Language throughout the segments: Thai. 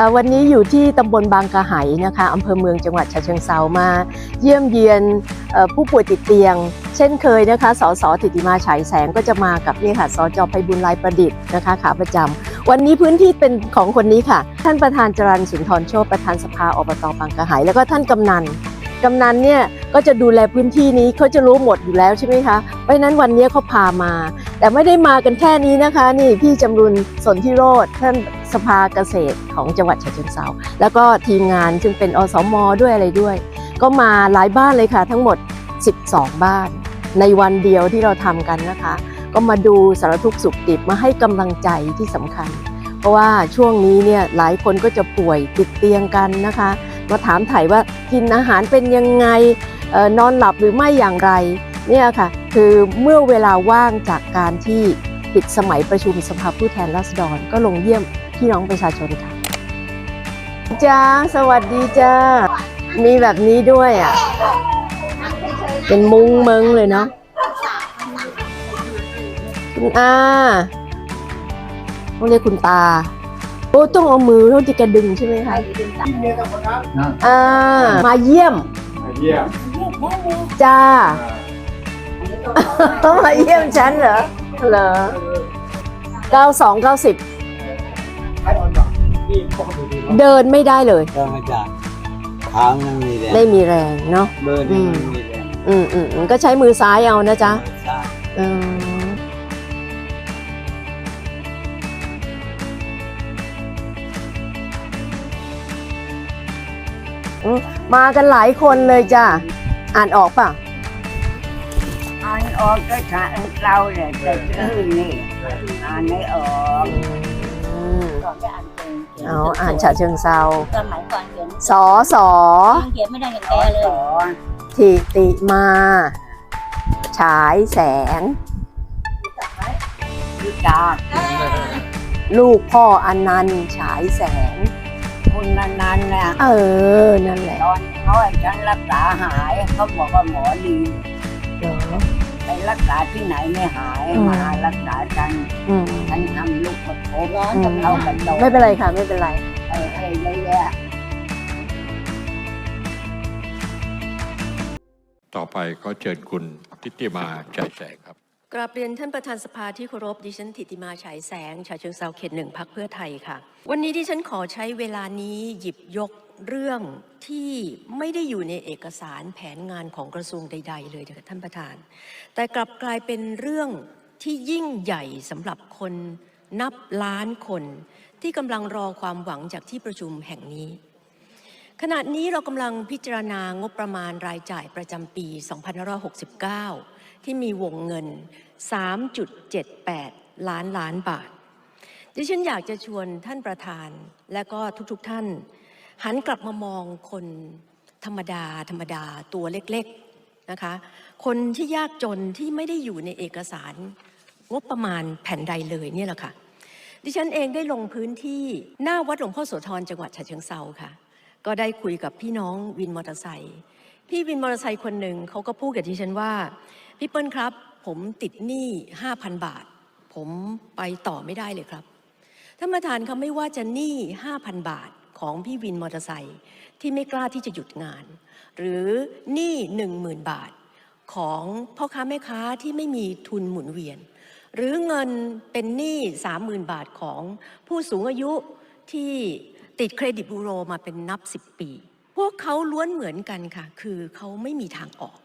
ค่ะวันนี้อยู่ที่ตำบลบางกระไหายนะคะอำเภอเมืองจังหวัดฉะเชิงเซามา เยี่ยมเยียนผู้ป่วยติดเตียง เช่นเคยนะคะสสถิติมาฉายแสงก็จะมากับนี่ค่ะสจไพบุญลายประดิษฐ์นะคะขาประจำวันนี้พื้นที่เป็นของคนนี้ค่ะ ท่านประธานจรันสุนทรโชตประธานสภาอบตบางกระไหายแล้วก็ท่านกำนันกำนันเนี่ยก็จะดูแลพื้นที่นี้เขาจะรู้หมดอยู่แล้วใช่ไหมคะเพราะฉะนั้นวันนี้เขาพามา แต่ไม่ได้มากันแค่นี้นะคะ นี่พี่จำรุนสนธิโรธท่าน สภาเกษตรของจังหวัดฉะเชิงเซาแล้วก็ทีมงานซึ่งเป็นอสมอด้วยอะไรด้วย ก็มาหลายบ้านเลยค่ะ ทั้งหมด 12 บ้าน ในวันเดียวที่เราทำกันนะคะ ก็มาดูสารทุกข์สุขดิบมาให้กำลังใจที่สำคัญ เพราะว่าช่วงนี้เนี่ยหลายคนก็จะป่วยติดเตียงกันนะคะ มาถามถ่ายว่ากินอาหารเป็นยังไงออนอนหลับหรือไม่อย่างไรเนี่ยค่ะคือเมื่อเวลาว่างจากการที่ปิดสมัยประชุมสภาผู้แทนราษฎรก็ลงเยี่ยม พี่น้องประชาชนค่ะจ้าสวัสดีจ้า มีแบบนี้ด้วยอะ เป็นมุ้งเมิงเลยเนาะคุณอาต้องเรียกคุณตาโอ้ต้องเอามือเท่าที่แกดึงใช่ไหมคะอ่ามาเยี่ยมเยี่ยมจ้าต้องมาเยี่ยมฉันเหรอเหรอเก้าสองเก้าสิบนี่ปกติดี เดินไม่ได้เลยก็มาจากเท้ามันมีแรงไม่มีแรงเนาะเบอร์นี่มันมีแรงอืมอืมอืมก็ใช้มือซ้ายเอานะจ๊ะใช่อืมอืมมากันหลายคนเลยจ้ะ อ่านออกป่ะ อ่านออกก็ถ้าเราเนี่ยแต่ชื่อนี่ อ่านไม่ออกอืมก่อนจะอ่าน เป็นเอาอ่านฉะเชิงเซาสมัยก่อนเขียนสอสอยังเขียนไม่ได้อย่างแกเลยทิติมา ฉายแสงรู้จักลูกพ่ออนันต์ฉายแสง คุณนันๆเนี่ยเออ นั่นแหละ ตอนเขาให้ฉันรักษาหายเขาบอกว่าหมอดีเหรอไป รักษาที่ไหนไม่หายอืม มารักษาฉันอืมฉันทำลูกกระทบอืมเขากระโดดไม่เป็นไรค่ะ ไม่เป็นไร เอออะไรเยอะแยะ ต่อไปก็เชิญคุณทิติมาใจแสงครับ กราบเรียนท่านประธานสภาที่เคารพดิฉันทิติมาฉายแสงฉะเชิงเซาเขตหนึ่งพักเพื่อไทยค่ะ วันนี้ดิฉันขอใช้เวลานี้หยิบยกเรื่องที่ไม่ได้อยู่ในเอกสารแผนงานของกระทรวงใด ๆ เลยนะคะท่านประธาน แต่กลับกลายเป็นเรื่องที่ยิ่งใหญ่สำหรับคนนับล้านคนที่กำลังรอความหวังจากที่ประชุมแห่งนี้ ขณะนี้เรากำลังพิจารณางบประมาณรายจ่ายประจำปี 2569 ที่มีวงเงิน 3.78 ล้านล้านบาท ดิฉันอยากจะชวนท่านประธานและก็ทุกๆทท่าน หันกลับมามองคนธรรมดา ธรรมดาตัวเล็กๆนะคะ คนที่ยากจนที่ไม่ได้อยู่ในเอกสารงบประมาณแผ่นใดเลยเนี่ยแหละค่ะดิฉันเองได้ลงพื้นที่หน้าวัดหลวงพ่อโสธรจังหวัดฉะเชิงเซาค่ะ ก็ได้คุยกับพี่น้องวินมอเตอร์ไซค์ พี่วินมอเตอร์ไซค์คนหนึ่งเขาก็พูดกับดิฉันว่า พี่เปิ้ลครับ ผมติดหนี้5,000บาท ผมไปต่อไม่ได้เลยครับท่านประธานเขาไม่ว่าจะหนี้5,000บาทของพี่วินมอเตอร์ไซค์ที่ไม่กล้าที่จะหยุดงาน หรือหนี้10,000บาท ของพ่อค้าแม่ค้าที่ไม่มีทุนหมุนเวียน หรือเงินเป็นหนี้30,000บาทของผู้สูงอายุที่ติดเครดิตบูโรมาเป็นนับ10ปี พวกเขาล้วนเหมือนกันค่ะ คือเขาไม่มีทางออก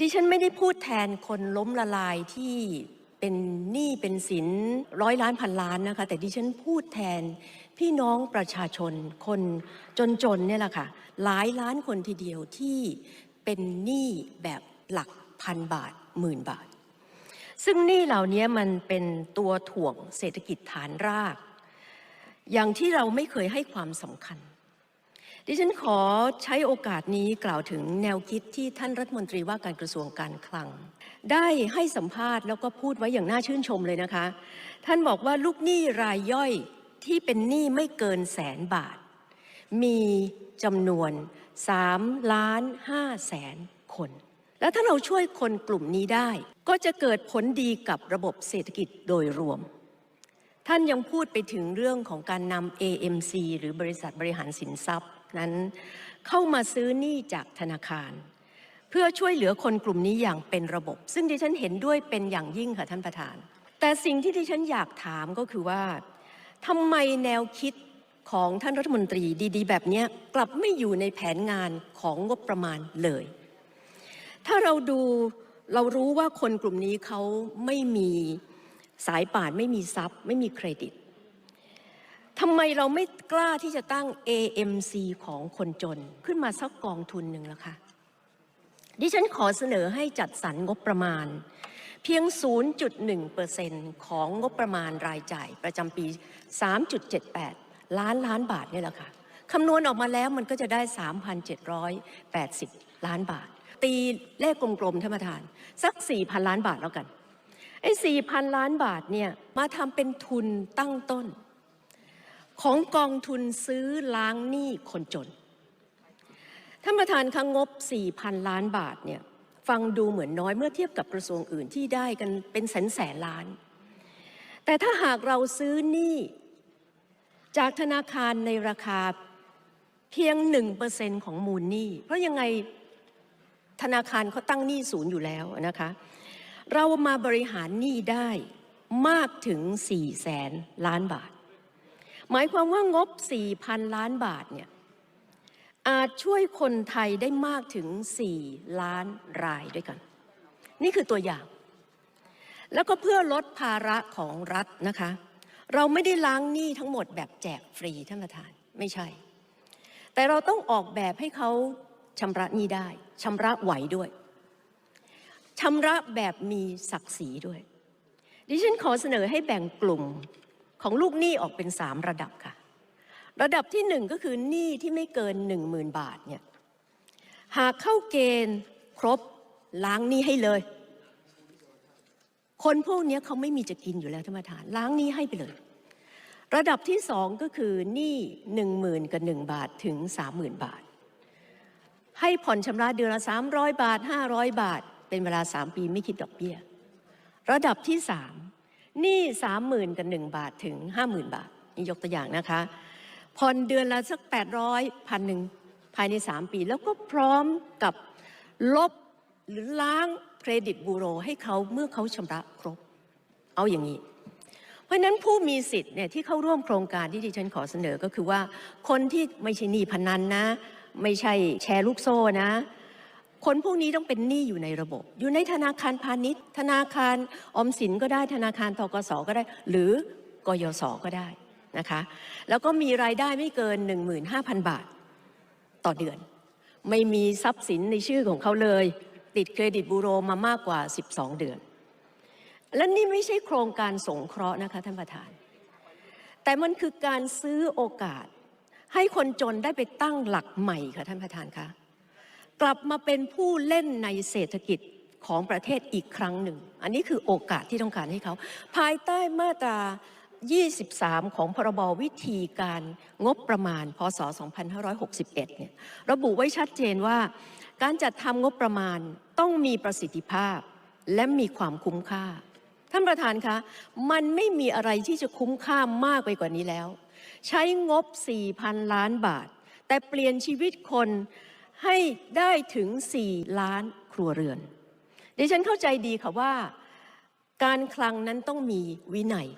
ดิฉันไม่ได้พูดแทนคนล้มละลายที่เป็นหนี้เป็นสินร้อยล้านพันล้านนะคะ แต่ดิฉันพูดแทนพี่น้องประชาชนคนจนๆเนี่ยแหละค่ะ หลายล้านคนทีเดียวที่เป็นหนี้แบบหลักพันบาทหมื่นบาท ซึ่งหนี้เหล่านี้มันเป็นตัวถ่วงเศรษฐกิจฐานราก อย่างที่เราไม่เคยให้ความสำคัญ ดิฉันขอใช้โอกาสนี้กล่าวถึงแนวคิดที่ท่านรัฐมนตรีว่าการกระทรวงการคลัง ได้ให้สัมภาษณ์แล้วก็พูดไว้อย่างน่าชื่นชมเลยนะคะ ท่านบอกว่าลูกหนี้รายย่อยที่เป็นหนี้ไม่เกินแสนบาท มีจำนวน3ล้าน5แสนคน แล้วถ้าเราช่วยคนกลุ่มนี้ได้ ก็จะเกิดผลดีกับระบบเศรษฐกิจโดยรวม ท่านยังพูดไปถึงเรื่องของการนำ AMC หรือบริษัทบริหารสินทรัพย์ นั้น เข้ามาซื้อหนี้จากธนาคาร เพื่อช่วยเหลือคนกลุ่มนี้อย่างเป็นระบบ ซึ่งดิฉันเห็นด้วยเป็นอย่างยิ่งค่ะท่านประธาน แต่สิ่งที่ดิฉันอยากถามก็คือว่าทำไมแนวคิดของท่านรัฐมนตรีดีๆ แบบนี้กลับไม่อยู่ในแผนงานของงบประมาณเลย ถ้าเราดูเรารู้ว่าคนกลุ่มนี้เขาไม่มีสายป่านไม่มีทรัพย์ ไม่มีเครดิต ทำไมเราไม่กล้าที่จะตั้ง AMC ของคนจนขึ้นมาสักกองทุนหนึ่งล่ะคะดิฉันขอเสนอให้จัดสรรงบประมาณ เพียง 0.1%ของงบประมาณรายจ่ายประจำปี 3.78 ล้านล้านบาทนี่แหละค่ะคำนวณออกมาแล้วมันก็จะได้ 3,780 ล้านบาท ตีเลขกลมๆท่านประธาน สัก 4,000 ล้านบาทแล้วกันไอ้4,000 ล้านบาทเนี่ยมาทำเป็นทุนตั้งต้น ของกองทุนซื้อล้างหนี้คนจน ท่านประธานคะงบ 4,000 ล้านบาทเนี่ยฟังดูเหมือนน้อยเมื่อเทียบกับกระทรวงอื่นที่ได้กันเป็นแสนแสนล้าน แต่ถ้าหากเราซื้อหนี้จากธนาคารในราคาเพียง 1%ของมูลหนี้ เพราะยังไงธนาคารเขาตั้งหนี้ศูนย์อยู่แล้วนะคะ เรามาบริหารหนี้ได้มากถึง4แสนล้านบาท หมายความว่างบ 4,000 ล้านบาทเนี่ยอาจช่วยคนไทยได้มากถึง 4 ล้านรายด้วยกัน นี่คือตัวอย่าง แล้วก็เพื่อลดภาระของรัฐนะคะ เราไม่ได้ล้างหนี้ทั้งหมดแบบแจกฟรีท่านประธานไม่ใช่ แต่เราต้องออกแบบให้เขาชำระหนี้ได้ชำระไหวด้วยชำระแบบมีศักดิ์ศรีด้วย ดิฉันขอเสนอให้แบ่งกลุ่ม ของลูกหนี้ออกเป็นสามระดับค่ะ ระดับที่หนึ่งก็คือหนี้ที่ไม่เกินหนึ่งหมื่นบาทเนี่ยหากเข้าเกณฑ์ครบล้างหนี้ให้เลย คนพวกนี้เขาไม่มีจะกินอยู่แล้วท่านประธาน ล้างหนี้ให้ไปเลย ระดับที่สองก็คือหนี้หนึ่งหมื่นกับหนึ่งบาทถึงสามหมื่นบาท ให้ผ่อนชำระเดือนละสามร้อยบาทห้าร้อยบาท เป็นเวลาสามปีไม่คิดดอกเบี้ย ระดับที่สาม หนี้สามหมื่นกับหนึ่งบาทถึงห้าหมื่นบาท นี่ยกตัวอย่างนะคะผ่อนเดือนละสักแปดร้อยพันหนึ่งภายในสามปี แล้วก็พร้อมกับลบหรือล้างเครดิตบูโรให้เขาเมื่อเขาชำระครบ เอาอย่างนี้ เพราะฉะนั้นผู้มีสิทธิ์เนี่ยที่เข้าร่วมโครงการที่ดิฉันขอเสนอก็คือว่า คนที่ไม่ใช่หนี้พนันนะ ไม่ใช่แชร์ลูกโซ่นะ คนพวกนี้ต้องเป็นหนี้อยู่ในระบบ อยู่ในธนาคารพาณิชย์ ธนาคารออมสินก็ได้ธนาคารทกสก็ได้ หรือกยศก็ได้นะคะแล้วก็มีรายได้ไม่เกิน 15,000 บาทต่อเดือน ไม่มีทรัพย์สินในชื่อของเขาเลย ติดเครดิตบูโรมามากกว่า 12 เดือน และนี่ไม่ใช่โครงการสงเคราะห์นะคะท่านประธาน แต่มันคือการซื้อโอกาส ให้คนจนได้ไปตั้งหลักใหม่ค่ะท่านประธานคะ กลับมาเป็นผู้เล่นในเศรษฐกิจของประเทศอีกครั้งหนึ่ง อันนี้คือโอกาสที่ต้องการให้เขา ภายใต้มาตรา 23 ของพรบวิธีการงบประมาณ พศ 2561 เนี่ย ระบุไว้ชัดเจนว่า การจัดทำงบประมาณต้องมีประสิทธิภาพและมีความคุ้มค่า ท่านประธานคะ มันไม่มีอะไรที่จะคุ้มค่ามากไปกว่านี้แล้ว ใช้งบ 4,000 ล้านบาท แต่เปลี่ยนชีวิตคน ให้ได้ถึง 4 ล้านครัวเรือน ดิฉันเข้าใจดีค่ะว่า การคลังนั้นต้องมีวินัย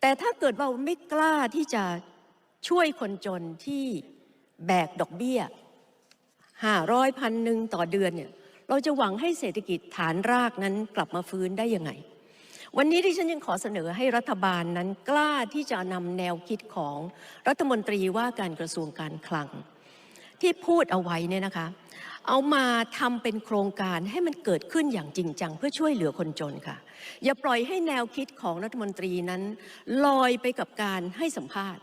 แต่ถ้าเกิดว่าไม่กล้าที่จะช่วยคนจนที่แบกดอกเบี้ยห้าร้อยพันหนึ่งต่อเดือนเนี่ยเราจะหวังให้เศรษฐกิจฐานรากนั้นกลับมาฟื้นได้ยังไง วันนี้ที่ฉันยังขอเสนอให้รัฐบาลนั้นกล้าที่จะนำแนวคิดของรัฐมนตรีว่าการกระทรวงการคลัง ที่พูดเอาไว้เนี่ยนะคะ เอามาทำเป็นโครงการให้มันเกิดขึ้นอย่างจริงจังเพื่อช่วยเหลือคนจนค่ะ อย่าปล่อยให้แนวคิดของรัฐมนตรีนั้น ลอยไปกับการให้สัมภาษณ์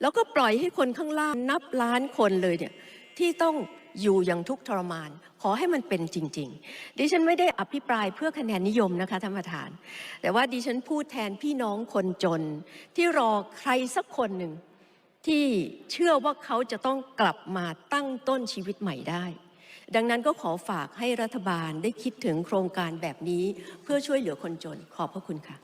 แล้วก็ปล่อยให้คนข้างล่างนับล้านคนเลยเนี่ยที่ต้องอยู่อย่างทุกข์ทรมาน ขอให้มันเป็นจริง ๆ ดิฉันไม่ได้อภิปรายเพื่อคะแนนนิยมนะคะท่านประธาน แต่ว่าดิฉันพูดแทนพี่น้องคนจนที่รอใครสักคนหนึ่ง ที่เชื่อว่าเขาจะต้องกลับมาตั้งต้นชีวิตใหม่ได้ ดังนั้นก็ขอฝากให้รัฐบาลได้คิดถึงโครงการแบบนี้ เพื่อช่วยเหลือคนจนขอบพระคุณค่ะ